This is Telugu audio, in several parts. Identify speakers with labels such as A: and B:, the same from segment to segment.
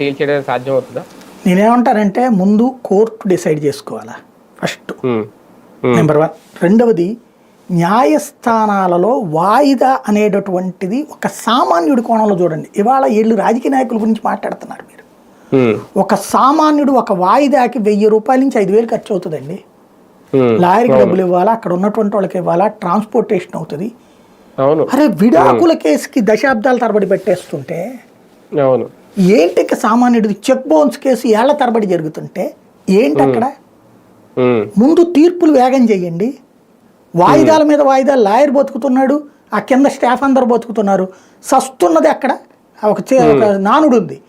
A: తేల్చేయడం సాధ్యం అవుతుందా
B: నేనేమంటానంటే ముందు కోర్టు డిసైడ్ చేసుకోవాలా ఫస్ట్. Number one. రెండవది న్యాయస్థానాలలో వాయిదా అనేటటువంటిది ఒక సామాన్యుడి కోణంలో చూడండి. ఇవాళ వీళ్ళు రాజకీయ నాయకుల గురించి మాట్లాడుతున్నారు మీరు. ఒక సామాన్యుడు ఒక వాయిదాకి వెయ్యి రూపాయల నుంచి ఐదు వేలు ఖర్చు అవుతుందండి. లాయర్కి డబ్బులు ఇవ్వాలా అక్కడ ఉన్నటువంటి వాళ్ళకి ఇవ్వాలా ట్రాన్స్పోర్టేషన్ అవుతుంది. అరే విడాకుల కేసుకి దశాబ్దాల తరబడి పెట్టేస్తుంటే
A: అవును
B: ఏంటి ఇక సామాన్యుడిది? చెక్ బౌన్స్ కేసు ఏళ్ళ తరబడి జరుగుతుంటే ఏంటి అక్కడ. ముందు తీర్పులు వేగం చేయండి. వాయిదాల మీద వాయిదాలు లాయర్ బతుకుతున్నాడు ఆ కింద స్టాఫ్ అందరు బతుకుతున్నారు. సస్తున్నది అక్కడ ఒక నానుడు ఉంది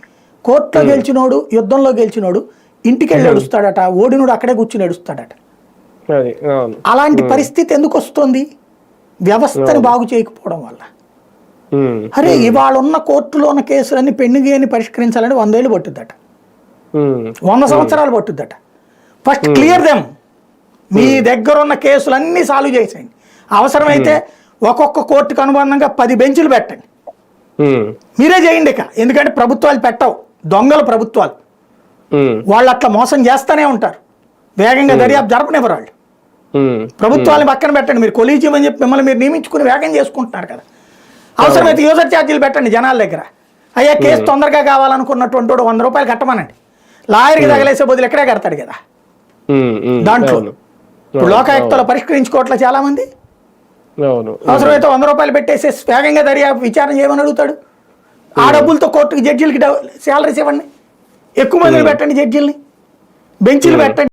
B: కోర్టులో గెలిచినోడు యుద్ధంలో గెలిచినోడు ఇంటికి వెళ్ళి ఏడుస్తాడట ఓడినోడు అక్కడే కూర్చుని ఏడుస్తాడట.
A: అవును.
B: అలాంటి పరిస్థితి ఎందుకు వస్తుంది? వ్యవస్థని బాగు చేయకపోవడం వల్ల. అరే ఇవాళ ఉన్న కోర్టులో ఉన్న కేసులన్నీ పెండింగ్ అని పరిష్కరించాలని వందేళ్ళు పట్టుద్దట. వంద సంవత్సరాలు పట్టుద్దట ఫస్ట్ క్లియర్ దెమ్. మీ దగ్గర ఉన్న కేసులన్నీ సాల్వ్ చేసేయండి. అవసరమైతే ఒక్కొక్క కోర్టుకు అనుబంధంగా పది బెంచులు పెట్టండి. మీరే చేయండి ఇక. ఎందుకంటే ప్రభుత్వాలు పెట్టవు. దొంగల ప్రభుత్వాలు. వాళ్ళు అట్లా మోసం చేస్తూనే ఉంటారు. వేగంగా దర్యాప్తు జరపనివ్వరు వాళ్ళు.
A: ఉమ్.
B: ప్రభుత్వాన్ని పక్కన పెట్టండి. మీరు కొలీజియం అని చెప్పి మిమ్మల్ని మీరు నియమించుకుని వేగం చేసుకుంటున్నారు కదా. అవసరమైతే యూజర్ ఛార్జీలు పెట్టండి జనాల దగ్గర. అయ్యా కేసు తొందరగా కావాలనుకున్నటువంటి వాడు వంద రూపాయలు కట్టమనండి. లాయర్కి తగలేసే బదులు ఎక్కడే కడతాడు కదా. దాంట్లో. ఇప్పుడు లోకాయుక్తలో పరిష్కరించుకోవట్లే చాలా మంది అవసరమైతే వంద రూపాయలు పెట్టేసి వేగంగా దర్యాప్తు విచారణ చేయమని అడుగుతాడు. ఆ డబ్బులతో కోర్టుకి జడ్జీలకి శాలరీస్ ఇవ్వండి. ఎక్కువ మందిని పెట్టండి జడ్జీలని. బెంచీలు పెట్టండి.